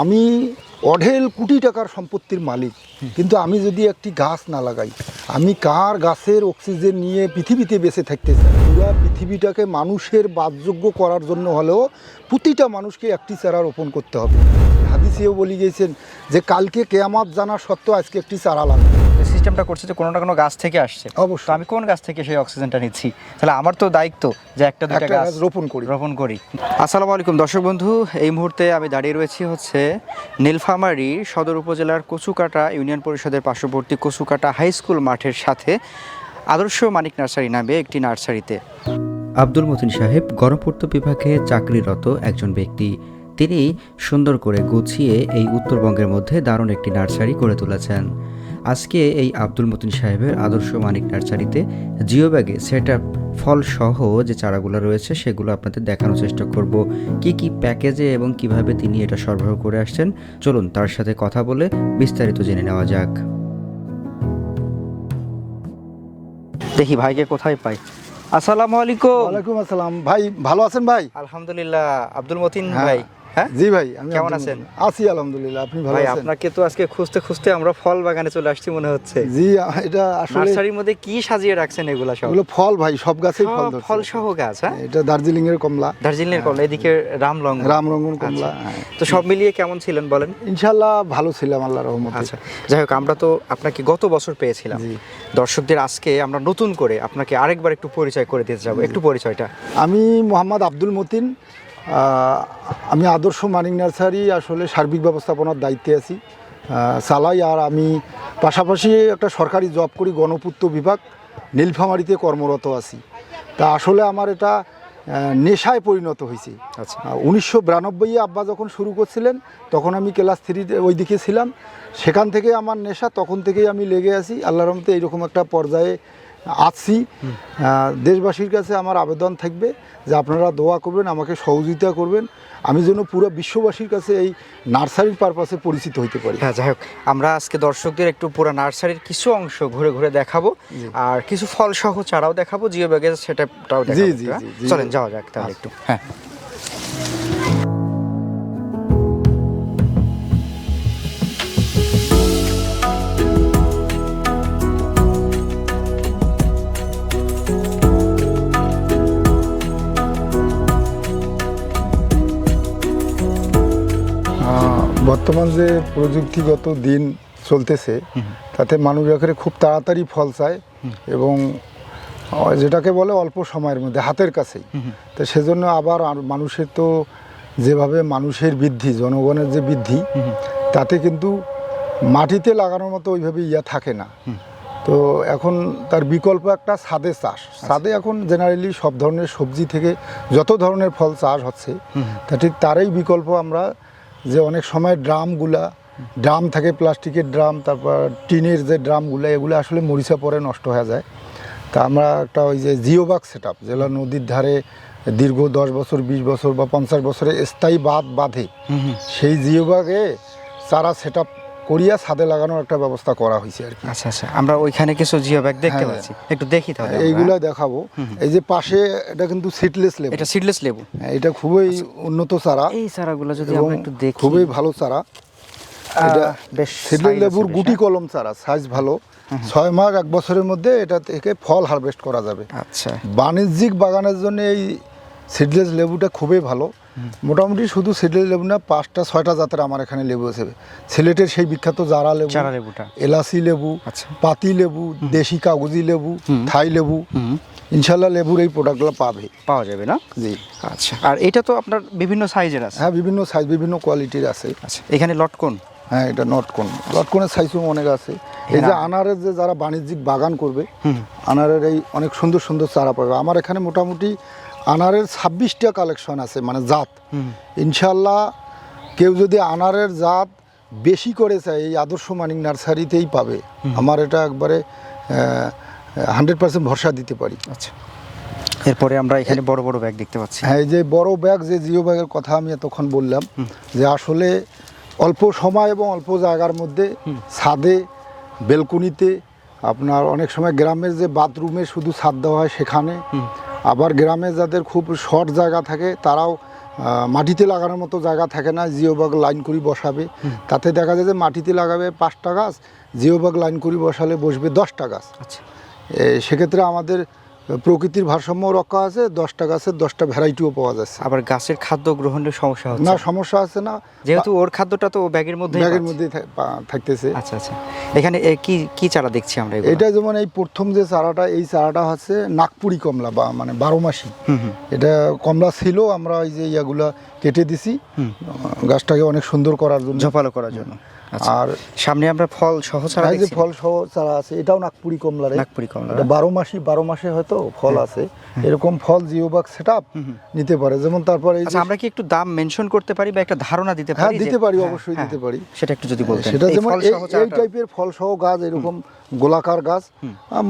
আমি অঢেল কোটি টাকার সম্পত্তির মালিক, কিন্তু আমি যদি একটি গাছ না লাগাই, আমি কার গাছের অক্সিজেন নিয়ে পৃথিবীতে বেঁচে থাকতে চাই? পুরা পৃথিবীটাকে মানুষের বাসযোগ্য করার জন্য হলেও প্রতিটা মানুষকে একটি চারা রোপণ করতে হবে। হাদিসেও বলি গেছেন যে, কালকে কেয়ামাত জানা সত্ত্বেও আজকে একটি চারা লাগবে। সিস্টেমটা করছে যে কোনো না কোনো গাছ থেকে আসছে। অবশ্যই। আমি কোন গাছ থেকে সেই অক্সিজেনটা নিচ্ছি? তাহলে আমার তো দায়িত্ব যে একটা গাছ গাছ রোপণ করি। রোপণ করি। আসসালামু আলাইকুম দর্শক বন্ধু এই মুহূর্তে আমি দাঁড়িয়ে রয়েছি হচ্ছে নীলফামারী সদর উপজেলার কচুকাটা ইউনিয়ন পরিষদের পার্শ্ববর্তী কচুকাটা হাই স্কুল মাঠের সাথে আদর্শ মানিক নার্সারি নামে একটি নার্সারিতে। আব্দুল মতিন সাহেব গণপূর্ত বিভাগে চাকরিরত একজন ব্যক্তি। তিনি সুন্দর করে গুছিয়ে এই উত্তরবঙ্গের মধ্যে দারুণ একটি নার্সারি গড়ে তুলেছেন। আজকে এই আব্দুল মতিন সাহেবের আদর্শ মানিক নার্সারিতে জিও ব্যাগে সেট আপ ফল সহ যে চারাগুলো রয়েছে সেগুলো আপনাদের দেখানোর চেষ্টা করব। কি কি প্যাকেজে এবং কীভাবে তিনি এটা সরবরাহ করে আসছেন চলুন তার সাথে কথা বলে বিস্তারিত জেনে নেওয়া যাক। দেখি ভাইকে কোথায় পাই। আসসালামু আলাইকুম। ওয়ালাইকুম আসসালাম। ভাই ভালো আছেন ভাই? আলহামদুলিল্লাহ। আব্দুল মতিন হ্যাঁ। ভাই হ্যাঁ? জি ভাই আমি কেমন আছেন? আছি আলহামদুলিল্লাহ আপনি ভালো আছেন? আপনাকে তো আজকে খুঁজতে খুঁজতে আমরা ফল বাগানে চলে আসছি মনে হচ্ছে। জি এটা আসলে নার্সারির মধ্যে কি সাজিয়ে রাখছেন এগুলা সব? এগুলো ফল ভাই সব গাছেই ফল ধরছে। ফল সহ গাছ হ্যাঁ? এটা দার্জিলিং এর কমলা। দার্জিলিং এর কমলা এদিকে রামলং রামরঙ্গন কমলা আচ্ছা। হ্যাঁ। তো সব মিলিয়ে কেমন ছিলেন বলেন? ইনশাল্লাহ ভালো ছিলাম আল্লাহ রহমতে। আচ্ছা যাই হোক আমরা তো আপনাকে গত বছর পেয়েছিলাম। দর্শকদের আজকে আমরা নতুন করে আপনাকে আরেকবার একটু পরিচয় করে দিতে যাব একটু পরিচয়টা। আমি মোহাম্মদ আব্দুল মতিন আমি আদর্শ মানিক নার্সারি আসলে সার্বিক ব্যবস্থাপনার দায়িত্বে আছি। চালাই আর আমি পাশাপাশি একটা সরকারি জব করি গণপূর্ত বিভাগ নীলফামারিতে কর্মরত আছি। তা আসলে আমার এটা নেশায় পরিণত হয়েছে। আচ্ছা। উনিশশো বিরানব্বই আব্বা যখন শুরু করছিলেন তখন আমি ক্লাস থ্রিতে ওই দিকে ছিলাম। সেখান থেকে আমার নেশা তখন থেকেই আমি লেগে আছি। আল্লাহর রহমতে এইরকম একটা পর্যায়ে আছি। দেশবাসীর কাছে আমার আবেদন থাকবে যে আপনারা দোয়া করবেন আমাকে সহযোগিতা করবেন। আমি যেন পুরো বিশ্ববাসীর কাছে এই নার্সারির পারপাসে পরিচিত হইতে পারি। হ্যাঁ যাই হোক আমরা আজকে দর্শকদের একটু পুরো নার্সারির কিছু অংশ ঘুরে ঘুরে দেখাবো আর কিছু ফলসহ চারাও দেখাবো জিও ব্যাগে সেটাটাও হ্যাঁ? জি, জি। চলেন যাওয়া যাক তাহলে একটু। হ্যাঁ। বর্তমান যে প্রযুক্তিগত দিন চলতেছে তাতে মানুষ এখানে খুব তাড়াতাড়ি ফল চায় এবং যেটাকে বলে অল্প সময়ের মধ্যে হাতের কাছেই। তো সেজন্য আবার মানুষের তো যেভাবে মানুষের বৃদ্ধি জনগণের যে বৃদ্ধি তাতে কিন্তু মাটিতে লাগানোর মতো ওইভাবে ইয়া থাকে না। তো এখন তার বিকল্প একটা ছাদে চাষ। ছাদে এখন জেনারেলি সব ধরনের সবজি থেকে যত ধরনের ফল চাষ হচ্ছে তা ঠিক তারই বিকল্প আমরা যে অনেক সময় ড্রামগুলা ড্রাম থাকে প্লাস্টিকের ড্রাম তারপর টিনের যে ড্রামগুলো এগুলো আসলে মরিচা পরে নষ্ট হয়ে যায়। তা আমরা একটা ওই যে জিওবাগ সেট আপ যেগুলো নদীর ধারে দীর্ঘ দশ বছর বিশ বছর বা পঞ্চাশ বছরে স্থায়ী বাঁধ বাঁধে। সেই জিওবাগে চারা সেট আপ করিয়া ছাদে লাগানোর একটা ব্যবস্থা করা হয়েছে আর কি। আচ্ছা আচ্ছা। আমরা ওইখানে কিছু জিও ব্যাগ দেখতে হ্যাঁ। পাচ্ছি। একটু দেখি তাহলে আমরা, এইগুলা দেখাবো। এই যে পাশে এটা কিন্তু সিটলেস লেবু। এটা সিডলেস লেবু। এটা খুবই উন্নত চারা। এই চারাগুলো যদি আমরা একটু দেখি। খুবই ভালো চারা। এটা বেশ সিডলেস লেবুর গুটি কলম চারা সাইজ ভালো। ছয় মাস এক বছরের মধ্যে এটা থেকে ফল হারভেস্ট করা যাবে। হ্যাঁ? আচ্ছা। বাণিজ্যিক বাগানের জন্য এই সিডলেস লেবুটা খুবই ভালো। মোটামুটি শুধু সিডলেস লেবু না পাঁচটা ছয়টা জাতের আমার এখানে লেবু আছে। সিলেটের সেই বিখ্যাত জারা লেবু লেবুটা। এলাচি লেবু আচ্ছা। পাতি লেবু দেশি কাগজি লেবু থাই লেবু ইনশাল্লাহ লেবুর এই প্রোডাক্টগুলো পাবে। পাওয়া যাবে না? জি। আচ্ছা। আর এটা তো আপনার বিভিন্ন সাইজের আছে। হ্যাঁ বিভিন্ন সাইজ বিভিন্ন কোয়ালিটির আছে। আচ্ছা। এখানে লটকন? হ্যাঁ এটা নটকোন। নটকোনের সাইজও অনেক আছে। এই যে আনারের যে যারা বাণিজ্যিক বাগান করবে আনারের এই অনেক সুন্দর সুন্দর চারা পাবে। আমার এখানে মোটামুটি আনারের ছাব্বিশটা কালেকশন আছে মানে জাত। ইনশাল্লাহ কেউ যদি আনারের জাত বেশি করে চায় এই আদর্শ মানিক নার্সারিতেই পাবে। আমার এটা একবারে হান্ড্রেড পার্সেন্ট ভরসা দিতে পারি। আচ্ছা। এরপরে আমরা এখানে বড় বড় ব্যাগ দেখতে পাচ্ছি। হ্যাঁ এই যে বড় ব্যাগ যে জিও ব্যাগের কথা আমি এতক্ষণ বললাম যে আসলে অল্প সময় এবং অল্প জায়গার মধ্যে ছাদে বেলকুনিতে আপনার অনেক সময় গ্রামের যে বাথরুমে শুধু ছাদ দেওয়া হয় সেখানে আবার গ্রামে যাদের খুব শর্ট জায়গা থাকে তারাও মাটিতে লাগানোর মতো জায়গা থাকে না জিওবাগ লাইন করি বসাবে। তাতে দেখা যায় যে মাটিতে লাগাবে পাঁচটা গাছ জিওবাগ লাইন করি বসালে বসবে দশটা গাছ। আচ্ছা। সেক্ষেত্রে আমাদের প্রকৃতির ভারসাম্য রক্ষা আছে দশটা গাছের দশটা ভ্যারাইটিও পাওয়া যাচ্ছে। আবার গাছের খাদ্য গ্রহণের সমস্যা হচ্ছে? না সমস্যা আছে না। যেহেতু ওর খাদ্যটা তো ব্যাগের মধ্যে ব্যাগের মধ্যে থাকতেছে। আচ্ছা আচ্ছা। এখানে কি কি চারা দেখছি আমরা এটা যেমন এই প্রথম যে চারাটা এই চারাটা হচ্ছে নাগপুরি কমলা বা মানে বারো মাসি এটা কমলা ছিল আমরা এই যে ইয়াগুলা কেটে দিছি। গাছটাকে অনেক সুন্দর করার জন্য। ঝোপালো করার জন্য। আর সামনে আমরা ফল সহ ছাড়া এই যে ফল সহ ছাড়া আছে এটাও নাগপুরি কমলা নাগপুরি কমলা এটা বারো মাসি বারো মাসে হয়তো ফল আছে। এরকম ফল জিওবাগ সেট নিতে পারে। যেমন তারপরে আচ্ছা আমরা কি একটু দাম মেনশন করতে পারি বা একটা ধারণা দিতে পারি হ্যাঁ দিতে পারি হ্যাঁ, অবশ্যই হ্যাঁ, দিতে পারি। সেটা একটু যদি বলতেন। সেটা যেমন এই টাইপের ফল সহ গাছ এরকম গোলাকার গাছ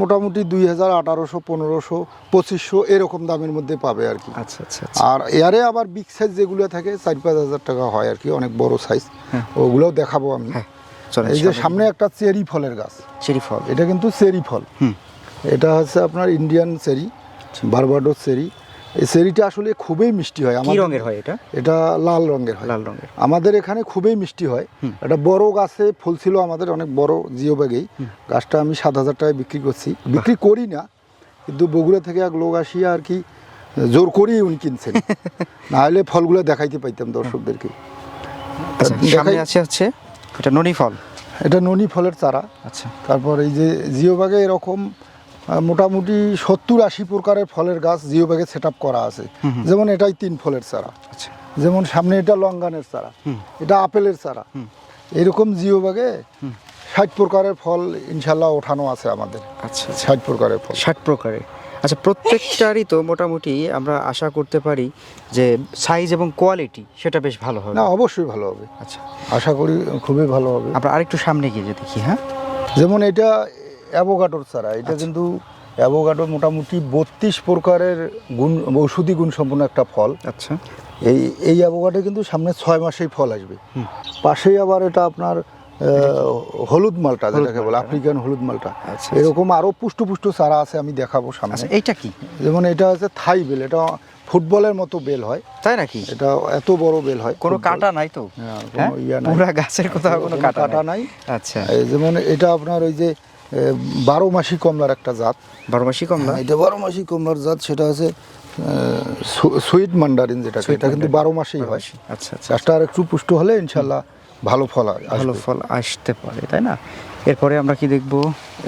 মোটামুটি দুই হাজার আঠারোশো পনেরোশো পঁচিশশো এরকম দামের মধ্যে পাবে আর কি। আচ্ছা আচ্ছা আচ্ছা। আর এয়ারে আবার বিগ সাইজ যেগুলো থাকে চার পাঁচ হাজার টাকা হয় আর কি অনেক বড় সাইজ ওগুলোও দেখাবো আমি। এই যে সামনে। একটা চেরি ফলের গাছ। চেরি ফল। এটা কিন্তু চেরি ফল। এটা হচ্ছে আপনার ইন্ডিয়ান চেরি। Barbados cherry. এই চেরিটা আসলে খুবই মিষ্টি হয়। কি আমাদের- রঙের হয় এটা? এটা লাল রঙের হয়। লাল রঙের। আমাদের এখানে খুবই মিষ্টি হয়। একটা বড় গাছে ফুল ছিল আমাদের অনেক বড় জিও ব্যাগেই গাছটা আমি সাত হাজার টাকায় বিক্রি করছি। বিক্রি করি না কিন্তু বগুড়া থেকে এক লোক আসিয়া আর কি জোর করেই উনি কিনছেন। না হলে ফলগুলো দেখাইতে পাইতাম দর্শকদেরকে। আচ্ছা দেখাই- সামনে আছে হচ্ছে এটা ননি ফল? এটা ননি ফলের চারা। আচ্ছা। তারপর এই যে জিও ব্যাগে এরকম মোটামুটি সত্তর আশি প্রকারের ফলের গাছ জিও ব্যাগে সেট করা আছে। যেমন এটাই তিন ফলের চারা। আচ্ছা। যেমন সামনে এটা লঙ্গানের চারা। এটা আপেলের চারা। এরকম জিও বাগে ষাট প্রকারের ফল ইনশাল্লাহ ওঠানো আছে আমাদের। আচ্ছা আচ্ছা। ষাট প্রকারের ফল। ষাট প্রকারের। আচ্ছা প্রত্যেকটারই তো মোটামুটি আমরা আশা করতে পারি যে সাইজ এবং কোয়ালিটি সেটা বেশ ভালো হবে। না অবশ্যই ভালো হবে। আচ্ছা। আশা করি খুবই ভালো হবে। আমরা আরেকটু সামনে গিয়ে দেখি হ্যাঁ? যেমন এটা অ্যাভোগাডোর চারা এটা কিন্তু অ্যাভোগাডো মোটামুটি বত্রিশ প্রকারের গুণ ঔষধি গুণ সম্পন্ন একটা ফল। আচ্ছা। এই এই অ্যাভোগাডো কিন্তু সামনে ছয় মাসেই ফল আসবে। পাশেই আবার এটা আপনার হলুদ মালটা যেটাকে বলে আফ্রিকান হলুদ মালটা। আচ্ছা, এরকম আরও পুষ্ট পুষ্ট চারা আছে আমি দেখাবো সামনে। আচ্ছা এইটা কি? যেমন এটা হচ্ছে থাই বেল এটা ফুটবলের মতো বেল হয়। তাই নাকি? এটা এত বড় বেল হয় কোনো। কাটা নাই তো? হ্যাঁ, কোনো হ্যাঁ? ইয়া নাই। পুরা গাছের কোথাও কোনো কাটা নাই। আচ্ছা। এই যেমন এটা আপনার ওই যে বারো মাসি কমলার একটা জাত। বারো মাসি কমলা? এটা বারো মাসি কমলার জাত সেটা হচ্ছে সুইট মান্ডারিন যেটা এটা কিন্তু বারো মাসেই হয়। আচ্ছা আচ্ছা। গাছটা আর একটু পুষ্ট হলে ইনশাল্লাহ ভালো ফল হয় ভালো ফল আসতে পারে তাই না? এরপরে আমরা কি দেখব?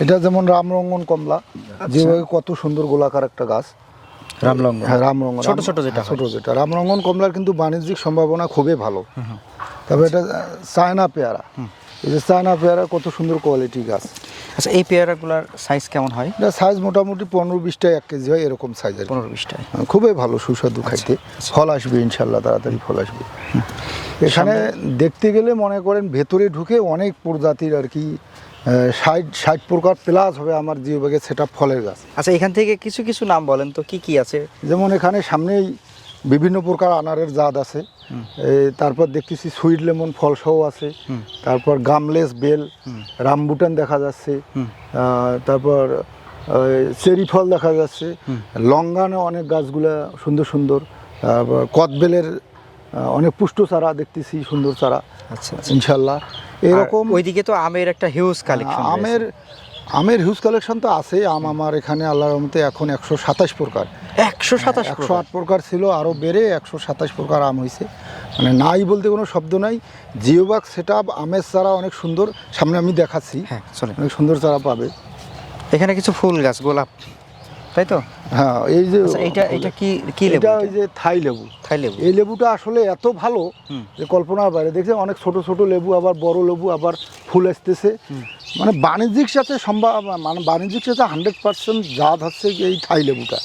এটা যেমন রামরঙ্গন কমলা যেভাবে কত সুন্দর গোলাকার একটা গাছ। রামলঙ্গ হ্যাঁ রামরঙ্গন। ছোট ছোট যেটা ছোট যেটা। রামরঙ্গন কমলার কিন্তু বাণিজ্যিক সম্ভাবনা খুবই ভালো। তবে এটা চায়না পেয়ারা। এই যে চায়না পেয়ারা কত সুন্দর কোয়ালিটি গাছ। আচ্ছা এই পেয়ারাগুলার সাইজ কেমন হয়? এটা সাইজ মোটামুটি পনেরো বিশটা এক কেজি হয় এরকম সাইজের পনেরো বিশটায় খুবই ভালো সুস্বাদু খাইতে। ফল আসবে ইনশাল্লাহ তাড়াতাড়ি ফল আসবে। এখানে দেখতে গেলে মনে করেন ভেতরে ঢুকে অনেক প্রজাতির আর কি ষাট ষাট প্রকার প্লাস হবে আমার জিওবাগে সেটা ফলের গাছ। আচ্ছা এখান থেকে কিছু কিছু নাম বলেন তো কি কি আছে? যেমন এখানে সামনেই বিভিন্ন প্রকার আনারের জাত আছে। এই তারপর দেখতেছি সুইট লেমন ফল সহ আছে তারপর গামলেস বেল রামবুটান দেখা যাচ্ছে। তারপর চেরি ফল দেখা যাচ্ছে। লঙ্গানে অনেক গাছগুলা সুন্দর সুন্দর। তারপর কদবেলের অনেক পুষ্ট চারা দেখতেছি সুন্দর চারা। আচ্ছা ইনশাল্লাহ। এরকম এরকম ওইদিকে তো আমের একটা হিউজ কালেকশন আমের আমের হিউজ কালেকশন তো আছে আম আমার এখানে আল্লাহর রহমতে এখন একশো সাতাশ প্রকার। একশো সাতাশ একশো আট প্রকার ছিল আরও বেড়ে একশো সাতাশ প্রকার আম হয়েছে। মানে নাই বলতে কোনো শব্দ নাই। জিওবাগ সেট আপ আমের চারা অনেক সুন্দর। সামনে আমি দেখাচ্ছি। হ্যাঁ অনেক সুন্দর চারা পাবে। এখানে কিছু ফুল গাছ গোলাপ। তাই তো? হ্যাঁ এই যে আচ্ছা এটা এটা কি কি লেবু এটা? ওই যে থাই লেবু। থাই লেবু। এই লেবুটা আসলে এত ভালো যে কল্পনার বাইরে। দেখছে অনেক ছোট ছোট লেবু আবার বড় লেবু আবার ফুল আসতেছে। মানে বাণিজ্যিক সাথে সম্ভব মানে বাণিজ্যিক সাথে হান্ড্রেড পার্সেন্ট জাত হচ্ছে এই থাই লেবুটা।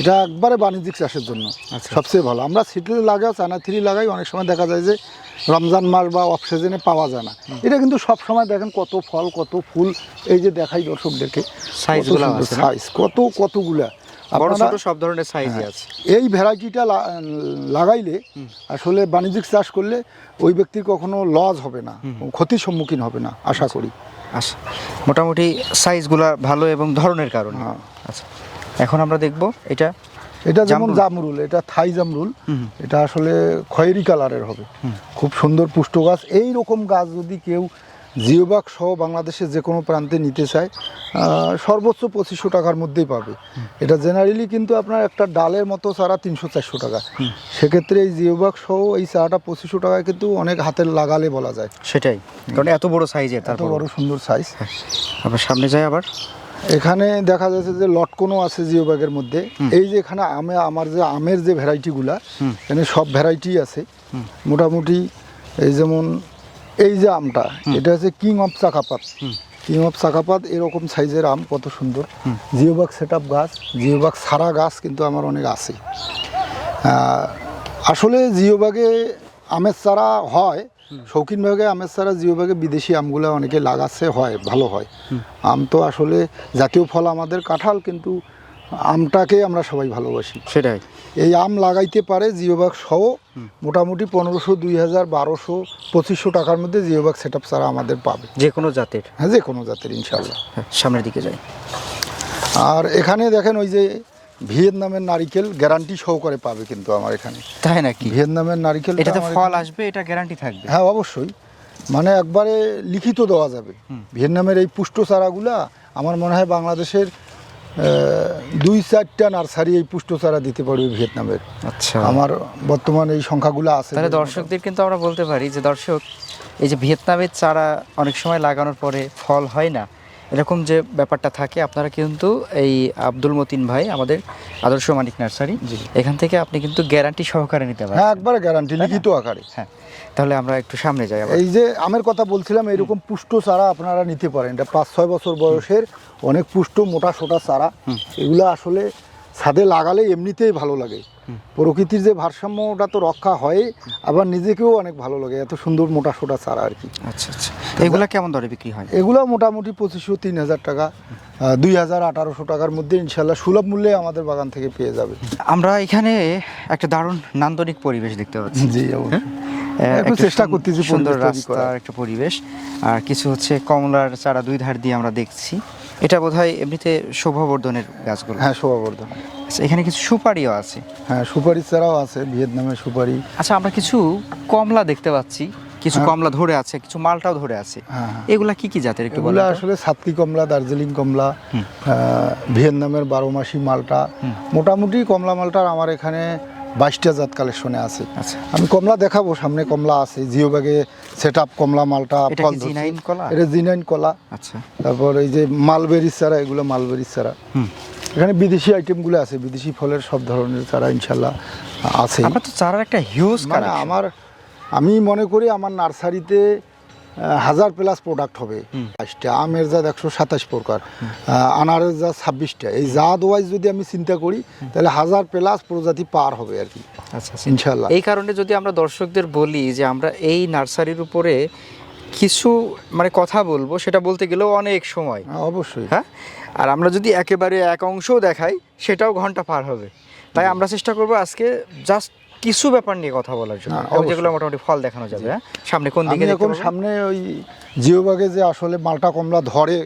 এটা একবারে বাণিজ্যিক চাষের জন্য। আচ্ছা। সবচেয়ে ভালো। আমরা সিটলে লাগাই চায়না থ্রি লাগাই অনেক সময় দেখা যায় যে রমজান মাস বা অফ সিজনে পাওয়া যায় না। এটা কিন্তু সব সময় দেখেন কত ফল কত ফুল এই যে দেখাই দর্শকদেরকে আছে সাইজ কত কতগুলা। বড় আপনারা ছোট সব ধরনের সাইজই আছে। এই ভ্যারাইটিটা লাগাইলে আসলে বাণিজ্যিক চাষ করলে ওই ব্যক্তির কখনো লস হবে না ক্ষতির সম্মুখীন হবে না আশা করি। আচ্ছা। মোটামুটি সাইজগুলা ভালো এবং ধরনের কারণে। হ্যাঁ। আচ্ছা। এখন আমরা দেখব এটা এটা যেমন জামরুল। এটা থাই জামরুল এটা আসলে খয়েরি কালারের হবে। খুব সুন্দর পুষ্ট গাছ। এই রকম গাছ যদি কেউ জিওবাগ সহ বাংলাদেশের যে কোনো প্রান্তে নিতে চায় সর্বোচ্চ পঁচিশশো টাকার মধ্যেই পাবে। এটা জেনারেলি কিন্তু আপনার একটা ডালের মতো চারা তিনশো চারশো টাকা। সেক্ষেত্রে এই জিওবাগ সহ এই চারাটা পঁচিশশো টাকায় কিন্তু অনেক হাতের লাগালে বলা যায়। সেটাই। কারণ এত বড় সাইজের এত বড় সুন্দর সাইজ আবার সামনে যাই আবার। এখানে দেখা যাচ্ছে যে লটকনও আছে জিও ব্যাগের মধ্যে এই যে এখানে আমে আমার যে আমের যে ভ্যারাইটিগুলা এখানে সব ভ্যারাইটি আছে। মোটামুটি এই যেমন এই যে আমটা এটা হচ্ছে কিং অফ চাকাপাত। কিং অফ চাকাপাত এরকম সাইজের আম কত সুন্দর। জিওবাগ সেট আপ গাছ জিওবাগ সারা গাছ কিন্তু আমার অনেক আছে। আসলে জিওবাগে আমের চারা হয় শৌখিনভাবে আমের চারা জিওবাগে বিদেশি আমগুলো অনেকে লাগাচ্ছে হয় ভালো হয়। আম তো আসলে জাতীয় ফল আমাদের কাঁঠাল কিন্তু আমটাকে আমরা সবাই ভালোবাসি। সেটাই। এই আম লাগাইতে পারে জিওবাগ সহ মোটামুটি পনেরোশো দুই হাজার বারোশো পঁচিশশো টাকার মধ্যে জিওবাগ সেট আপ চারা আমাদের পাবে। যে কোনো জাতের? হ্যাঁ যে কোনো জাতের ইনশাল্লাহ হ্যাঁ, সামনের দিকে যাই। আর এখানে দেখেন ওই যে ভিয়েতনামের নারিকেল গ্যারান্টি সহকারে পাবে কিন্তু আমার এখানে। তাই নাকি? ভিয়েতনামের নারিকেল এটাতে ফল আসবে এটা গ্যারান্টি থাকবে। হ্যাঁ অবশ্যই। মানে একবারে লিখিত দেওয়া যাবে। ভিয়েতনামের এই পুষ্ট চারাগুলা আমার মনে হয় বাংলাদেশের দুই চারটা নার্সারি এই পুষ্ট চারা দিতে পারবে ভিয়েতনামের। আচ্ছা। আমার বর্তমানে এই সংখ্যাগুলো আছে। তাহলে দর্শকদের কিন্তু আমরা বলতে পারি যে দর্শক এই যে ভিয়েতনামের চারা অনেক সময় লাগানোর পরে ফল হয় না। এরকম যে ব্যাপারটা থাকে আপনারা কিন্তু এই আব্দুল মতিন ভাই আমাদের আদর্শ মানিক নার্সারি এখান থেকে আপনি কিন্তু গ্যারান্টি সহকারে নিতে পারেন হ্যাঁ একবারে গ্যারান্টি লিখিত আকারে। হ্যাঁ তাহলে আমরা একটু সামনে যাই এই যে আমের কথা বলছিলাম এরকম পুষ্ট চারা আপনারা নিতে পারেন। এটা পাঁচ ছয় বছর বয়সের অনেক পুষ্ট মোটা সোটা চারা। এগুলো আসলে ছাদে লাগালে এমনিতেই ভালো লাগে। প্রকৃতির যে ভারসাম্যটা তো রক্ষা হয় আবার নিজেকেও অনেক ভালো লাগে এত সুন্দর মোটা সোটা চারা আর কি। আচ্ছা আচ্ছা। এগুলা কেমন দরে বিক্রি হয়? এগুলো মোটামুটি পঁচিশশো তিন হাজার টাকা দুই হাজার আঠারোশো টাকার মধ্যে ইনশাল্লাহ সুলভ মূল্যে আমাদের বাগান থেকে পেয়ে যাবে। আমরা এখানে একটা দারুণ নান্দনিক পরিবেশ দেখতে পাচ্ছি। জি অবশ্যই। হ্যাঁ, একটু চেষ্টা করতেছি সুন্দর রাস্তার করার। একটা পরিবেশ। আর কিছু হচ্ছে কমলার চারা দুই ধার দিয়ে আমরা দেখছি। এটা বোধহয় এমনিতে শোভাবর্ধনের গাছগুলো। হ্যাঁ শোভাবর্ধন। আচ্ছা, এখানে কিছু সুপারিও আছে। হ্যাঁ সুপারি ছাড়াও আছে ভিয়েতনামের সুপারি। আচ্ছা আমরা কিছু কমলা দেখতে পাচ্ছি। কিছু কমলা ধরে আছে কিছু মালটাও ধরে আছে। হ্যাঁ, হ্যাঁ। এগুলা কি কি জাতের একটু তো? আসলে সাতকি কমলা দার্জিলিং কমলা ভিয়েতনামের বারো মাসি মালটা। মোটামুটি কমলা মালটার আমার এখানে বাইশটা জাত কালেকশনে আছে। আচ্ছা। আমি কমলা দেখাবো সামনে কমলা আছে জিও ব্যাগে সেট আপ কমলা মালটা ফল কি জিনাইন কলা? এটা জিনাইন কলা। আচ্ছা। তারপর এই যে মালবেরি চারা এগুলো মালবেরি চারা। হুম। এখানে বিদেশি আইটেমগুলো আছে বিদেশি ফলের সব ধরনের চারা ইনশাল্লাহ আছে। আমরা তো চারার একটা হিউজ মানে আমার আমি মনে করি আমার নার্সারিতে হাজার প্লাস প্রোডাক্ট হবে। বাইশটা আমের জাত একশো সাতাশ প্রকার আনারের জাত ছাব্বিশটা। এই জাত ওয়াইজ যদি আমি চিন্তা করি তাহলে হাজার প্লাস প্রজাতি পার হবে আর কি। আচ্ছা আচ্ছা। ইনশাল্লাহ এই কারণে যদি আমরা দর্শকদের বলি যে আমরা এই নার্সারির উপরে কিছু মানে কথা বলব সেটা বলতে গেলেও অনেক সময়। হ্যাঁ, অবশ্যই। হ্যাঁ? আর আমরা যদি একেবারে এক অংশও দেখাই সেটাও ঘণ্টা পার হবে। তাই আমরা চেষ্টা করব আজকে জাস্ট কিছু ব্যাপার নিয়ে কথা বলার জন্য। যেগুলো মোটামুটি ফল দেখানো যাবে হ্যাঁ? সামনে কোন দিকে এখন সামনে ওই জিওবাগে যে আসলে মালটা কমলা ধরে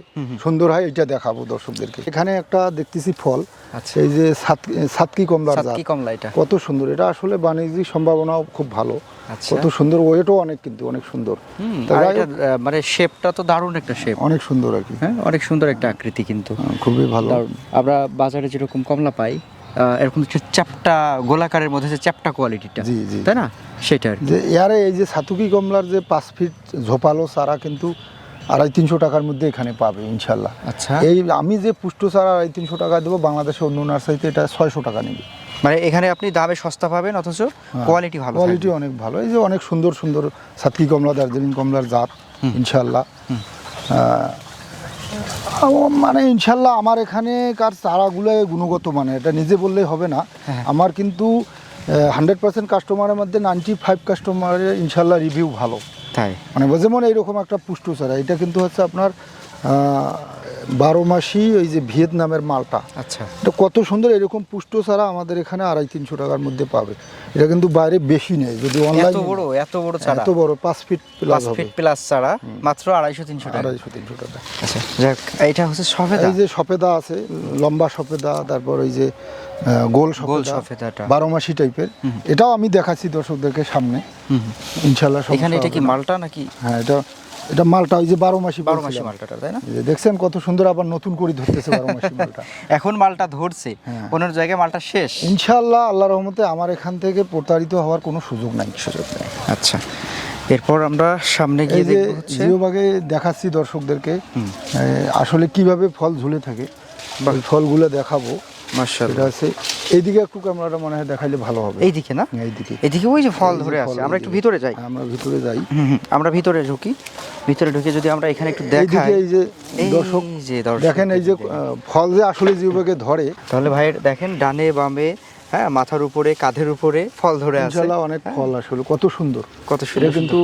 সুন্দর হয় এটা দেখাবো দর্শকদেরকে। এখানে একটা দেখতেছি ফল আচ্ছা। এই যে সাতকি কমলার জাত। সাতকি কমলা এটা। কত সুন্দর। এটা আসলে বাণিজ্যিক সম্ভাবনাও খুব ভালো। আচ্ছা। কত সুন্দর ওয়েটও অনেক কিন্তু অনেক সুন্দর। মানে শেপটা তো দারুণ একটা শেপ। অনেক সুন্দর আর কি। হ্যাঁ অনেক সুন্দর একটা আকৃতি কিন্তু। হ্যাঁ, খুবই ভালো। আমরা বাজারে যেরকম কমলা পাই এরকম চ্যাপটা গোলাকারের মধ্যে যে চ্যাপটা কোয়ালিটিটা জি, জি। তাই না? সেটা যে এয়ারে এই যে সাতুকি কমলার যে পাঁচ ফিট ঝোপালো চারা কিন্তু আড়াই তিনশো টাকার মধ্যে এখানে পাবে ইনশাল্লাহ। আচ্ছা। এই আমি যে পুষ্ট চারা আড়াই তিনশো টাকা দেবো বাংলাদেশে অন্য নার্সারিতে এটা ছয়শো টাকা নেবে। মানে এখানে আপনি দামে সস্তা পাবেন অথচ কোয়ালিটি ভালো কোয়ালিটি অনেক ভালো। এই যে অনেক সুন্দর সুন্দর সাতকি কমলা দার্জিলিং কমলার জাত ইনশাল্লাহ। মানে ইনশাল্লাহ আমার এখানে কার চারাগুলো গুণগত মানে এটা নিজে বললেই হবে না। হ্যাঁ। আমার কিন্তু হান্ড্রেড পার্সেন্ট কাস্টমারের মধ্যে নাইনটি ফাইভ কাস্টমারের ইনশাল্লাহ রিভিউ ভালো। তাই? মানে যেমন এইরকম একটা পুষ্ট চারা এটা কিন্তু হচ্ছে আপনার বারো মাসি ওই যে ভিয়েতনামের মালটা। আচ্ছা। এটা কত সুন্দর এরকম পুষ্ট ছাড়া আমাদের এখানে আড়াই তিনশো টাকার মধ্যে পাবে। এটা কিন্তু বাইরে বেশি নেই যদি অনলাইন এত বড় এত বড় চারা এত বড় পাঁচ ফিট প্লাস পাঁচ ফিট প্লাস চারা মাত্র আড়াইশো তিনশো টাকা। আড়াইশো তিনশো টাকা। আচ্ছা যাক এটা হচ্ছে সফেদা। এই যে সফেদা আছে লম্বা সফেদা তারপর ওই যে গোল সফেদা। সফেদাটা। বারো মাসি টাইপের এটাও আমি দেখাচ্ছি দর্শকদেরকে সামনে। ইনশাল্লাহ এখানে এটা কি মালটা নাকি? হ্যাঁ এটা এটা মালটা ওই যে বারো মাসি বারো মাসি। মালটাটা তাই না? দেখছেন কত সুন্দর আবার নতুন করে ধরতেছে বারো মাসি মালটা। এখন মালটা ধরছে হ্যাঁ। জায়গায় মালটা শেষ। ইনশাআল্লাহ আল্লাহ রহমতে আমার এখান থেকে প্রতারিত হওয়ার কোনো সুযোগ নাই। সুযোগ নেই। আচ্ছা এরপর আমরা সামনে গিয়ে যে জিওবাগে দেখাচ্ছি দর্শকদেরকে আসলে কীভাবে ফল ঝুলে থাকে ওই ফলগুলো দেখাবো। মার্শাল্লাহ আছে। এইদিকে একটু ক্যামেরাটা মনে হয় দেখাইলে ভালো হবে। এইদিকে না? এইদিকে। এদিকে ওই যে ফল ধরে আছে। আমরা একটু ভিতরে যাই। আমরা ভিতরে যাই। হুম, হুম, আমরা ভিতরে ঢুকি। ভিতরে ঢুকে যদি আমরা এখানে একটু দেখাই। এই যে দর্শক যে দর্শক দেখেন এই যে ফল যে আসলে ধরে তাহলে ভাইয়ের দেখেন ডানে বামে হ্যাঁ মাথার উপরে কাঁধের উপরে ফল ধরে আছে। অনেক ফল আসলে। কত সুন্দর। কত সুন্দর কিন্তু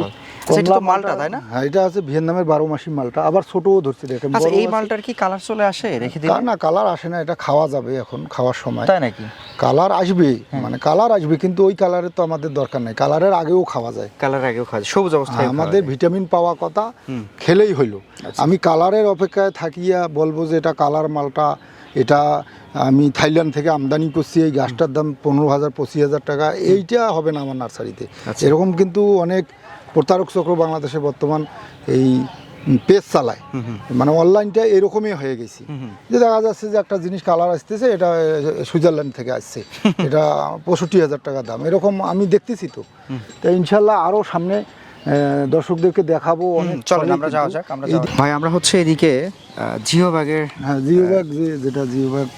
আচ্ছা, এটা তো মালটা তাই না? হ্যাঁ এটা আছে ভিয়েতনামের বারো মাসি মালটা। আবার ছোটও ধরছে দেখেন আচ্ছা এই। মালটার কি কালার চলে আসে? রেখে দিলে না কালার আসে না এটা খাওয়া যাবে এখন খাওয়ার সময়। তাই নাকি? কালার আসবে হ্যাঁ। মানে কালার আসবে কিন্তু ওই কালারের তো আমাদের দরকার নেই। কালারের আগেও খাওয়া যায়। কালার আগেও খাওয়া যায়, সবুজ অবস্থায় হ্যাঁ, আমাদের ভিটামিন পাওয়া কথা খেলেই হইল। আচ্ছা। আমি কালারের অপেক্ষায় থাকিয়া বলব যে এটা কালার মালটা এটা আমি থাইল্যান্ড থেকে আমদানি করছি এই গাছটার দাম পনেরো হাজার পঁচিশ হাজার টাকা। এইটা হবে না আমার নার্সারিতে। এরকম কিন্তু অনেক প্রতারক চক্র বাংলাদেশে বর্তমান এই পেজ চালায়। মানে অনলাইনটা এরকমই হয়ে গেছি। যে দেখা যাচ্ছে যে একটা জিনিস কালার আসতেছে এটা সুইজারল্যান্ড থেকে আসছে। এটা পঁয়ষট্টি হাজার টাকা দাম। এরকম আমি দেখতেছি তো। তো ইনশাল্লাহ আরও সামনে দর্শকদেরকে দেখাবো অনেক চলেন আমরা যাওয়া যাক আমরা ভাই আমরা হচ্ছে এদিকে জিও বাগের হ্যাঁ জিও ব্যাগ যে যেটা জিও ব্যাগ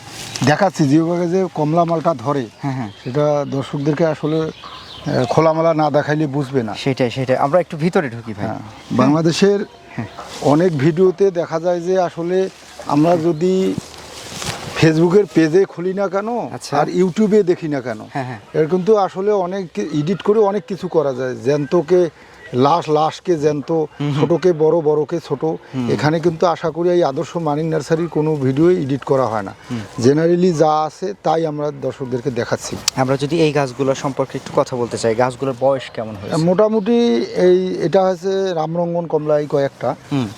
দেখাচ্ছি জিও ব্যাগে যে কমলা মালটা ধরে হ্যাঁ হ্যাঁ। সেটা দর্শকদেরকে আসলে খোলামেলা না দেখাইলে বুঝবে না। সেটাই সেটাই। আমরা একটু ভিতরে ঢুকি ভাই। হ্যাঁ, বাংলাদেশের অনেক ভিডিওতে দেখা যায় যে আসলে আমরা যদি ফেসবুকের পেজে খুলি না কেন আচ্ছা। আর ইউটিউবে দেখি না কেন হ্যাঁ, হ্যাঁ। এর কিন্তু আসলে অনেক এডিট করে অনেক কিছু করা যায়। জ্যান্তকে লাশ লাশকে জ্যান্ত ছোটকে বড় বড়কে ছোট। এখানে কিন্তু আশা করি এই আদর্শ মানিক নার্সারির কোনো ভিডিও এডিট করা হয় না। জেনারেলি যা আছে তাই আমরা দর্শকদেরকে দেখাচ্ছি। আমরা যদি এই গাছগুলো সম্পর্কে একটু কথা বলতে চাই গাছগুলোর বয়স কেমন হয়েছে? মোটামুটি এই এটা হচ্ছে রামরঙ্গন কমলা এই কয়েকটা।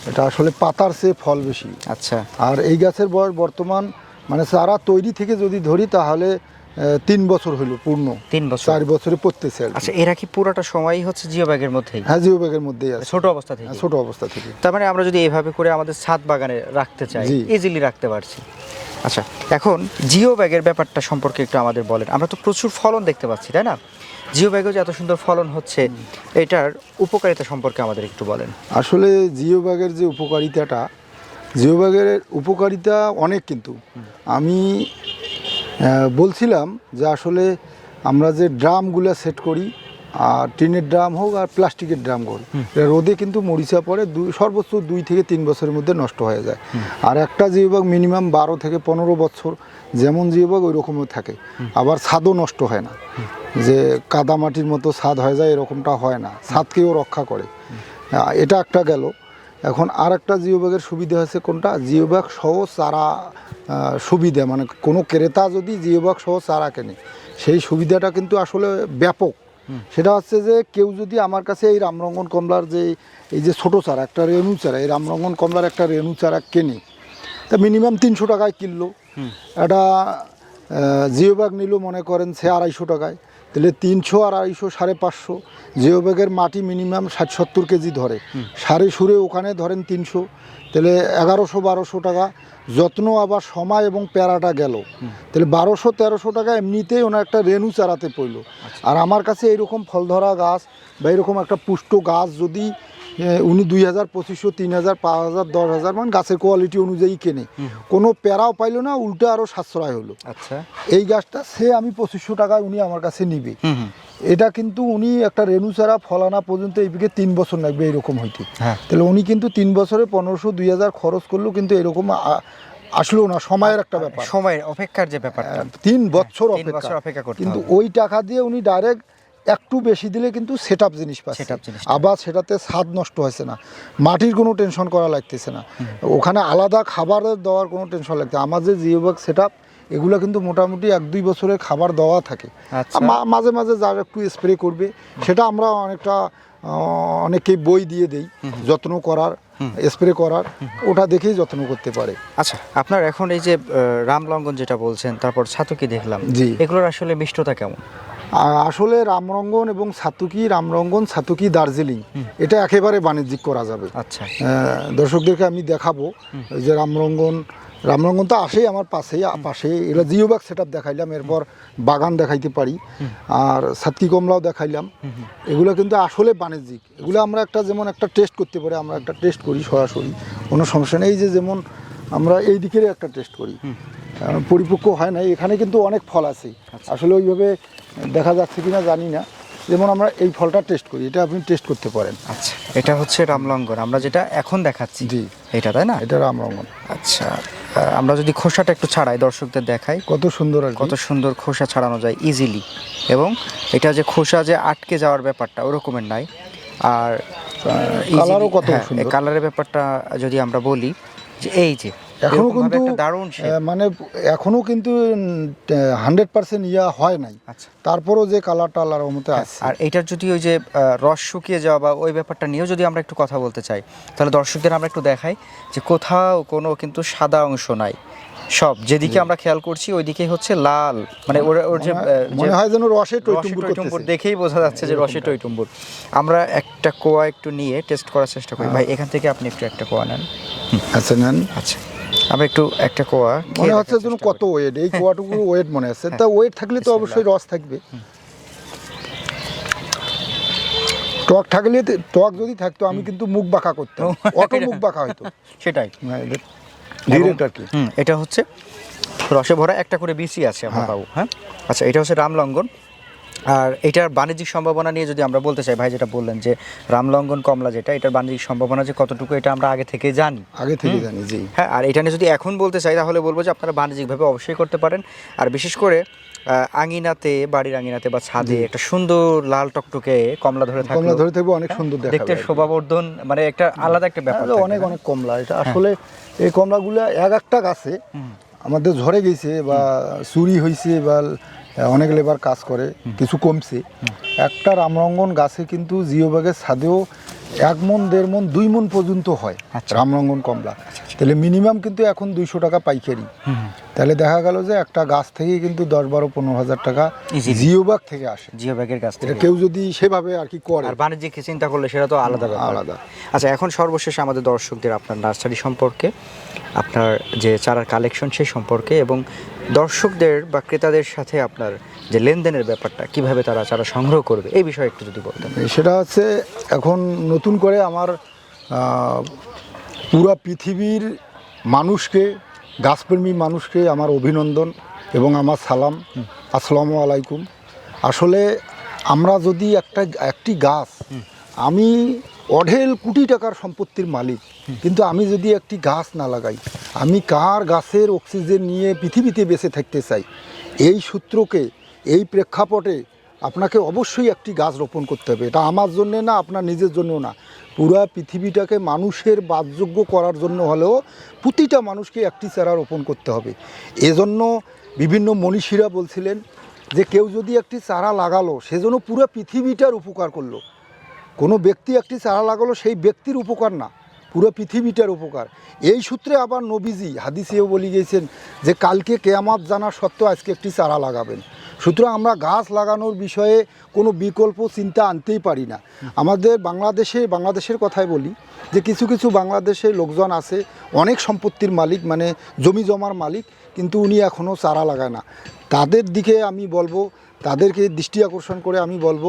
এটা আসলে পাতার চেয়ে ফল বেশি। আচ্ছা। আর এই গাছের বয়স বর্তমান মানে চারা তৈরি থেকে যদি ধরি তাহলে তিন বছর হইল পূর্ণ। তিন বছর। চার বছরে পড়তেছে আচ্ছা এরা কি পুরোটা সময়ই হচ্ছে জিও ব্যাগের মধ্যেই? হ্যাঁ জিও ব্যাগের মধ্যেই আছে। ছোট অবস্থা থেকে? হ্যাঁ, ছোট অবস্থা থেকে। তার মানে আমরা যদি এইভাবে করে আমাদের ছাদ বাগানে রাখতে চাই ইজিলি রাখতে পারছি। আচ্ছা এখন জিও ব্যাগের ব্যাপারটা সম্পর্কে একটু আমাদের বলেন। আমরা তো প্রচুর ফলন দেখতে পাচ্ছি তাই না? জিও ব্যাগেও যে এত সুন্দর ফলন হচ্ছে এটার উপকারিতা সম্পর্কে আমাদের একটু বলেন। আসলে জিও ব্যাগের যে উপকারিতাটা জিও ব্যাগের উপকারিতা অনেক কিন্তু। আমি বলছিলাম যে আসলে আমরা যে ড্রামগুলো সেট করি আর টিনের ড্রাম হোক আর প্লাস্টিকের ড্রাম হোক রোদে কিন্তু মরিচা পরে দুই সর্বোচ্চ দুই থেকে তিন বছরের মধ্যে নষ্ট হয়ে যায়। আর একটা জিওবাগ মিনিমাম বারো থেকে পনেরো বছর যেমন জিওবাগ ওই রকমও থাকে। আবার ছাদও নষ্ট হয় না। যে কাদা মাটির মতো ছাদ হয়ে যায় এরকমটা হয় না। ছাদকেও রক্ষা করে। এটা একটা গেল। এখন আর একটা জিও ব্যাগের সুবিধা হচ্ছে কোনটা? জিও ব্যাগ সহ চারা সুবিধা মানে কোনো ক্রেতা যদি জিও ব্যাগ সহ চারা কেনে সেই সুবিধাটা কিন্তু আসলে ব্যাপক। সেটা হচ্ছে যে কেউ যদি আমার কাছে এই রামরঙ্গন কমলার যে এই যে ছোটো চারা একটা রেণু চারা এই রামরঙ্গন কমলার একটা রেণু চারা কেনে তা মিনিমাম তিনশো টাকায় কিনলো। একটা জিও ব্যাগ নিল মনে করেন সে আড়াইশো টাকায়। তাহলে তিনশো আর আড়াইশো সাড়ে পাঁচশো জিও ব্যাগের মাটি মিনিমাম ষাট সত্তর কেজি ধরে। সাড়ে সুরে ওখানে ধরেন তিনশো। তাহলে এগারোশো বারোশো টাকা যত্ন আবার সময় এবং প্যারাটা গেল। তাহলে বারোশো তেরোশো টাকা এমনিতেই ওনার একটা রেনু চারাতে পড়ল। আর আমার কাছে এরকম ফল ধরা গাছ বা এরকম একটা পুষ্ট গাছ যদি উনি দুই হাজার পঁচিশশো তিন হাজার পাঁচ হাজার দশ হাজার মানে গাছের কোয়ালিটি অনুযায়ী কেনে। কোনো প্যারাও পাইলো না উল্টো আরও সাশ্রয় হলো। আচ্ছা। এই গাছটা সে আমি পঁচিশশো টাকায় উনি আমার কাছে নিবে। এটা কিন্তু উনি একটা রেণু ছাড়া ফলানা পর্যন্ত এই তিন বছর লাগবে এরকম হইতে। হ্যাঁ। তাহলে উনি কিন্তু তিন বছরে পনেরোশো দুই হাজার খরচ করলেও কিন্তু এরকম আসলো না সময়ের একটা ব্যাপার। সময়ের অপেক্ষার যে ব্যাপারটা। তিন বছর অপেক্ষা। অপেক্ষা কিন্তু ওই টাকা দিয়ে উনি ডাইরেক্ট একটু বেশি দিলে কিন্তু সেট আপ জিনিস পাচ্ছে। আবার সেটাতে স্বাদ নষ্ট হয়েছে না। মাটির কোনো টেনশন করা লাগতেছে না। ওখানে আলাদা খাবার দেওয়ার কোনো টেনশন লাগছে আমার যে জিওবাগ সেট আপ এগুলো কিন্তু মোটামুটি এক দুই বছরের খাবার দেওয়া থাকে। আচ্ছা। মাঝে মাঝে যারা একটু স্প্রে করবে সেটা আমরা অনেকটা অনেকেই বই দিয়ে দেই যত্ন করার স্প্রে করার ওটা দেখেই যত্ন করতে পারে। আচ্ছা আপনার এখন এই যে রামলঙ্গন যেটা বলছেন তারপর ছাতুকি দেখলাম জি। এগুলোর আসলে মিষ্টতা কেমন? আসলে রামরঙ্গন এবং সাতুকি রামরঙ্গন সাতুকি দার্জিলিং এটা একেবারে বাণিজ্যিক করা যাবে। আচ্ছা। দর্শকদেরকে আমি দেখাবো যে রামরঙ্গন রামরঙ্গন তো আসেই আমার পাশেই পাশে এগুলো জিওবাগ সেট আপ দেখাইলাম এরপর বাগান দেখাইতে পারি। আর সাতকি কমলাও দেখাইলাম। এগুলো কিন্তু আসলে বাণিজ্যিক। এগুলো আমরা একটা যেমন একটা টেস্ট করতে পারি আমরা একটা টেস্ট করি সরাসরি। কোনো সমস্যা নেই যে যেমন আমরা এই দিকের একটা টেস্ট করি। পরিপক্ক হয় না এখানে কিন্তু অনেক ফল আছে। আসলে ওইভাবে দেখা যাচ্ছে কি না জানি না। যেমন আমরা এই ফলটা টেস্ট করি এটা আপনি টেস্ট করতে পারেন। আচ্ছা এটা হচ্ছে রামলঙ্গন। আমরা যেটা এখন দেখাচ্ছি জি। এটা তাই না? এটা রামলঙ্গন। আচ্ছা আমরা যদি খোসাটা একটু ছাড়াই দর্শকদের দেখাই। কত সুন্দর আর কত সুন্দর খোসা ছাড়ানো যায় ইজিলি এবং এটা যে খোসা যে আটকে যাওয়ার ব্যাপারটা ওরকমের নাই। আর কালারও কত। কালারের ব্যাপারটা যদি আমরা বলি যে এই যে এখনও কিন্তু দারুণ মানে এখনও কিন্তু হান্ড্রেড পার্সেন্ট ইয়া হয় নাই। আচ্ছা। তারপরও যে কালারটা আল্লাহর মতে আছে। আর এটার যদি ওই যে রস শুকিয়ে যাওয়া বা ওই ব্যাপারটা নিয়েও যদি আমরা একটু কথা বলতে চাই তাহলে দর্শকদের আমরা একটু দেখাই যে কোথাও কোনো কিন্তু সাদা অংশ নাই। সব যেদিকে আমরা খেয়াল করছি ওইদিকে হচ্ছে লাল। মানে ওর ওর যে মনে হয় যেন রসে টইটুম্বুর টইটুম্বুর দেখেই বোঝা যাচ্ছে যে রসে টইটুম্বুর আমরা একটা কোয়া একটু নিয়ে টেস্ট করার চেষ্টা করি। ভাই এখান থেকে আপনি একটু একটা কোয়া নেন। আচ্ছা নেন। আচ্ছা। আমরা একটু একটা কোয়া মনে হচ্ছে যেন কত ওয়েট এই কোয়াটুকু ওয়েট মনে হচ্ছে তা ওয়েট থাকলে তো অবশ্যই রস থাকবে। টক থাকলে টক যদি থাকতো আমি কিন্তু মুখ বাঁকা করতাম। অটো মুখ বাঁকা হয়তো। সেটাই। ডিরেক্ট আর কি হুম এটা হচ্ছে রসে ভরা একটা করে বিসি আছে আমরা হ্যাঁ। হ্যাঁ? আচ্ছা এটা হচ্ছে রামলঙ্গন। আর এটার বাণিজ্যিক সম্ভাবনা নিয়ে যদি আমরা বলতে চাই ভাই যেটা বললেন যে রামলঙ্গন কমলা যেটা এটার বাণিজ্যিক সম্ভাবনা যে কতটুকু এটা আমরা আগে থেকে জানি। আগে থেকে জানি জি। হ্যাঁ আর এটা নিয়ে যদি এখন বলতে চাই তাহলে বলব যে আপনারা বাণিজ্যিকভাবে অবশ্যই করতে পারেন। আর বিশেষ করে আঙিনাতে বাড়ির আঙিনাতে বা ছাদে একটা সুন্দর লাল টকটকে কমলা ধরে থাকল। কমলা ধরে থাকবে অনেক সুন্দর দেখতে শোভাবর্ধন মানে একটা আলাদা একটা ব্যাপার অনেক অনেক কমলা এটা আসলে এই কমলাগুলো এক একটা গাছে আমাদের ঝরে গেছে বা চুরি হয়েছে বা অনেক লেবার কাজ করে কিছু কমছে। একটা রামরঙ্গন গাছে কিন্তু জিও বাগের ছাদেও এক মন দেড় মন দুই মন পর্যন্ত হয় আচ্ছা। রামরঙ্গন কমলা। তাহলে মিনিমাম কিন্তু এখন দুইশো টাকা পাইকারি। তাহলে দেখা গেল যে একটা গাছ থেকেই কিন্তু দশ বারো পনেরো হাজার টাকা Easily। জিও বাগ থেকে আসে। জিও ব্যাগের কাছ এটা থেকে। কেউ যদি সেভাবে আর কি করে। আর বাণিজ্যিক চিন্তা করলে সেটা তো আলাদা আলাদা। আচ্ছা এখন সর্বশেষ আমাদের দর্শকদের আপনার নার্সারি সম্পর্কে আপনার যে চারার কালেকশন সেই সম্পর্কে এবং দর্শকদের বা ক্রেতাদের সাথে আপনার যে লেনদেনের ব্যাপারটা কীভাবে তারা চারা সংগ্রহ করবে এই বিষয়ে একটু যদি বলতেন। সেটা হচ্ছে এখন নতুন করে আমার পুরা পৃথিবীর মানুষকে গাছপ্রেমী মানুষকে আমার অভিনন্দন এবং আমার সালাম। আসসালামু আলাইকুম। আসলে আমরা যদি একটা একটি গাছ, আমি অঢেল কোটি টাকার সম্পত্তির মালিক, কিন্তু আমি যদি একটি গাছ না লাগাই, আমি কার গাছের অক্সিজেন নিয়ে পৃথিবীতে বেঁচে থাকতে চাই? এই সূত্রকে, এই প্রেক্ষাপটে আপনাকে অবশ্যই একটি গাছ রোপণ করতে হবে। এটা আমার জন্যে না, আপনার নিজের জন্য না। পুরা পৃথিবীটাকে মানুষের বাসযোগ্য করার জন্য হলেও প্রতিটা মানুষকে একটি চারা রোপণ করতে হবে। এজন্য বিভিন্ন মনীষীরা বলছিলেন যে কেউ যদি একটি চারা লাগালো সেজন্য পুরো পৃথিবীটার উপকার করল। কোনো ব্যক্তি একটি চারা লাগালো, সেই ব্যক্তির উপকার না, পুরো পৃথিবীটার উপকার। এই সূত্রে আবার নবীজি হাদিসেও বলি গিয়েছেন যে, কালকে কেয়ামাত জানা সত্ত্বেও আজকে একটি চারা লাগাবেন। সুতরাং আমরা গাছ লাগানোর বিষয়ে কোনো বিকল্প চিন্তা আনতেই পারি না। আমাদের বাংলাদেশে, বাংলাদেশের কথাই বলি যে কিছু কিছু বাংলাদেশে লোকজন আছে, অনেক সম্পত্তির মালিক মানে জমি জমার মালিক, কিন্তু উনি এখনও চারা লাগায় না। তাদের দিকে আমি বলব তাদেরকে দৃষ্টি আকর্ষণ করে আমি বলব,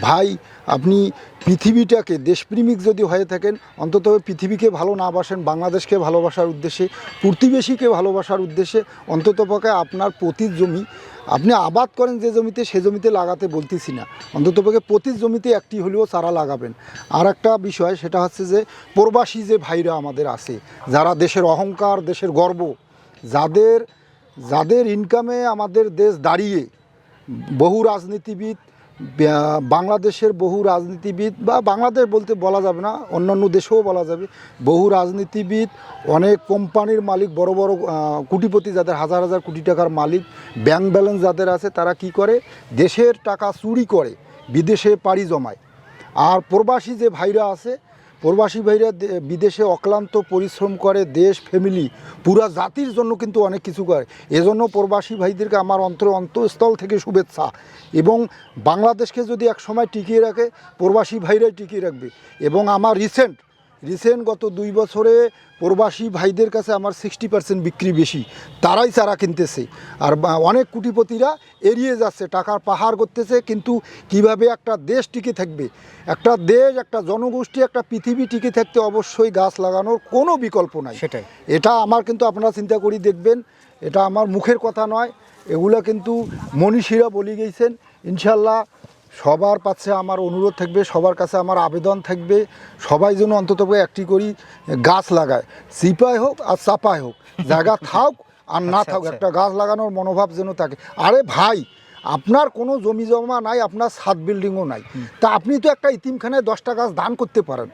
ভাই, আপনি পৃথিবীটাকে, দেশপ্রেমিক যদি হয়ে থাকেন, অন্তত পৃথিবীকে ভালো না বাসেন, বাংলাদেশকে ভালোবাসার উদ্দেশ্যে, প্রতিবেশীকে ভালোবাসার উদ্দেশ্যে, অন্তত পক্ষে আপনার প্রতি জমি, আপনি আবাদ করেন যে জমিতে, সে জমিতে লাগাতে বলতেছি না। অন্তত পক্ষে প্রতি জমিতে একটি হলেও চারা লাগাবেন। আর একটা বিষয়, সেটা হচ্ছে যে, প্রবাসী যে ভাইরা আমাদের আছে, যারা দেশের অহংকার, দেশের গর্ব, যাদের যাদের ইনকামে আমাদের দেশ দাঁড়িয়ে বহু রাজনীতিবিদ বাংলাদেশের বহু রাজনীতিবিদ, বা বাংলাদেশ বলতে বলা যাবে না, অন্যান্য দেশেও বলা যাবে, বহু রাজনীতিবিদ, অনেক কোম্পানির মালিক, বড় বড় কোটিপতি যাদের হাজার হাজার কোটি টাকার মালিক ব্যাংক ব্যালেন্স যাদের আছে তারা কি করে? দেশের টাকা চুরি করে, বিদেশে পাড়ি জমায়। আর প্রবাসী যে ভাইরা আছে প্রবাসী ভাইরা বিদেশে অক্লান্ত পরিশ্রম করে, দেশ ফ্যামিলি পুরা জাতির জন্য কিন্তু অনেক কিছু করে। এজন্য প্রবাসী ভাইদেরকে আমার অন্তর, অন্তঃস্থল থেকে শুভেচ্ছা। এবং বাংলাদেশকে যদি এক সময় টিকিয়ে রাখে, প্রবাসী ভাইরাই টিকিয়ে রাখবে। এবং আমার রিসেন্ট রিসেন্ট গত দুই বছরে প্রবাসী ভাইদের কাছে আমার সিক্সটি পার্সেন্ট বিক্রি বেশি তারাই চারা কিনতেছে। আর অনেক কুটিপতিরা এড়িয়ে যাচ্ছে টাকার পাহাড় করতেছে কিন্তু কীভাবে একটা দেশ টিকে থাকবে? একটা দেশ একটা জনগোষ্ঠী একটা পৃথিবী টিকে থাকতে অবশ্যই গাছ লাগানোর কোনো বিকল্প নাই। সেটাই। এটা আমার কিন্তু আপনারা চিন্তা করি দেখবেন এটা আমার মুখের কথা নয় এগুলা কিন্তু মনীষীরা বলি গেছেন ইনশাল্লাহ সবার কাছে আমার অনুরোধ থাকবে সবার কাছে আমার আবেদন থাকবে সবাই যেন অন্তত একটি করি গাছ লাগায়। চিপায় হোক আর চাপাই হোক জায়গা থাক আর না আচ্ছা, থাক আচ্ছা। একটা গাছ লাগানোর মনোভাব যেন থাকে। আরে ভাই আপনার কোনো জমি জমা নাই আপনার ছাদ বিল্ডিংও নাই। তা আপনি তো একটা ইতিমখানায় দশটা গাছ দান করতে পারেন।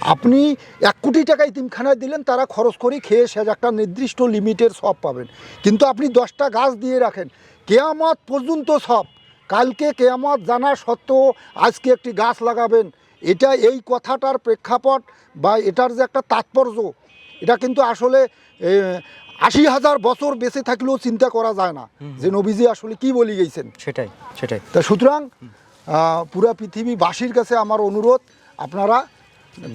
আপনি এক কোটি টাকা ইতিমখানায় দিলেন তারা খরচ করে খেয়ে সে একটা নির্দিষ্ট লিমিটের সব পাবেন। কিন্তু আপনি দশটা গাছ দিয়ে রাখেন কেয়ামত পর্যন্ত সব কালকে কেয়ামত জানা সত্ত্বেও আজকে একটি গাছ লাগাবেন। এটা এই কথাটার প্রেক্ষাপট বা এটার যে একটা তাৎপর্য এটা কিন্তু আসলে আশি হাজার বছর বেঁচে থাকলেও চিন্তা করা যায় না। যে নবীজি আসলে কি বলি গেছেন? সেটাই সেটাই। তা সুতরাং পুরা পৃথিবীবাসীর কাছে আমার অনুরোধ আপনারা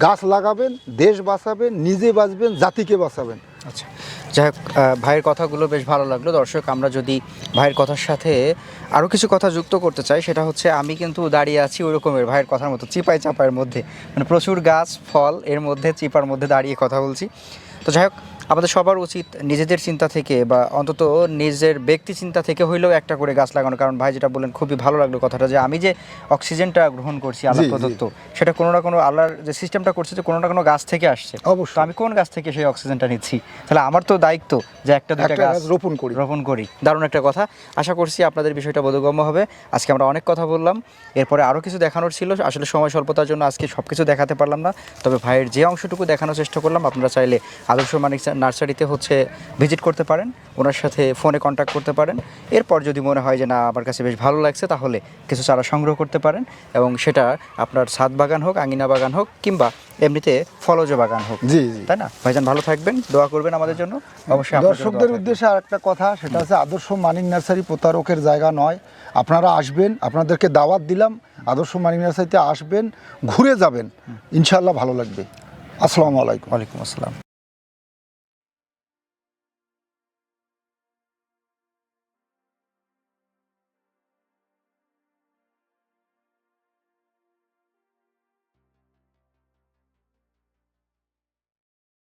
গাছ লাগাবেন, দেশ বাঁচাবেন, নিজে বাঁচবেন, জাতিকে বাঁচাবেন। আচ্ছা যাই হোক ভাইয়ের কথাগুলো বেশ ভালো লাগল। দর্শক, আমরা যদি ভাইয়ের কথার সাথে আরও কিছু কথা যুক্ত করতে চাই, সেটা হচ্ছে আমি কিন্তু দাঁড়িয়ে আছি ওই রকমের ভাইয়ের কথার মতো, চিপাই চাপায়ের মধ্যে। মানে প্রচুর গাছ, ফল, এর মধ্যে, চিপার মধ্যে দাঁড়িয়ে কথা বলছি। তো যাই হোক আমাদের সবার উচিত নিজেদের চিন্তা থেকে বা অন্তত নিজের ব্যক্তি চিন্তা থেকে হইলেও একটা করে গাছ লাগানো। কারণ ভাই যেটা বললেন খুবই ভালো লাগল কথাটা যে আমি যে অক্সিজেনটা গ্রহণ করছি আল্লাহ। প্রদত্ত সেটা কোনো না কোনো আল্লাহর যে সিস্টেমটা করছে যে কোনো না কোনো গাছ থেকে আসছে। অবশ্যই। আমি কোন গাছ থেকে সেই অক্সিজেনটা নিচ্ছি? তাহলে আমার তো দায়িত্ব যে একটা গাছ গাছ রোপণ করি। রোপণ করি। দারুণ একটা কথা। আশা করছি আপনাদের বিষয়টা বোধগম্য হবে। আজকে আমরা অনেক কথা বললাম। এরপরে আরও কিছু দেখানোর ছিল। আসলে সময় স্বল্পতার জন্য আজকে সব কিছু দেখাতে পারলাম না। তবে ভাইয়ের যে অংশটুকু দেখানোর চেষ্টা করলাম আপনারা চাইলে আদর্শ মানিক নার্সারিতে হচ্ছে ভিজিট করতে পারেন ওনার সাথে ফোনে কন্ট্যাক্ট করতে পারেন। এরপর যদি মনে হয় যে না আমার কাছে বেশ ভালো লাগছে তাহলে কিছু চারা সংগ্রহ করতে পারেন এবং সেটা আপনার ছাদ বাগান হোক আঙিনা বাগান হোক কিংবা এমনিতে ফলজ বাগান হোক। জি জি। তাই না? ভাইজান ভালো থাকবেন দোয়া করবেন আমাদের জন্য। অবশ্যই দর্শকদের উদ্দেশ্যে আর একটা কথা সেটা হচ্ছে আদর্শ মানিক নার্সারি প্রতারকের জায়গা নয়। আপনারা আসবেন আপনাদেরকে দাওয়াত দিলাম আদর্শ মানিক নার্সারিতে আসবেন ঘুরে যাবেন। ইনশাল্লাহ ভালো লাগবে। আসসালামু আলাইকুম। ওয়ালাইকুম আসসালাম।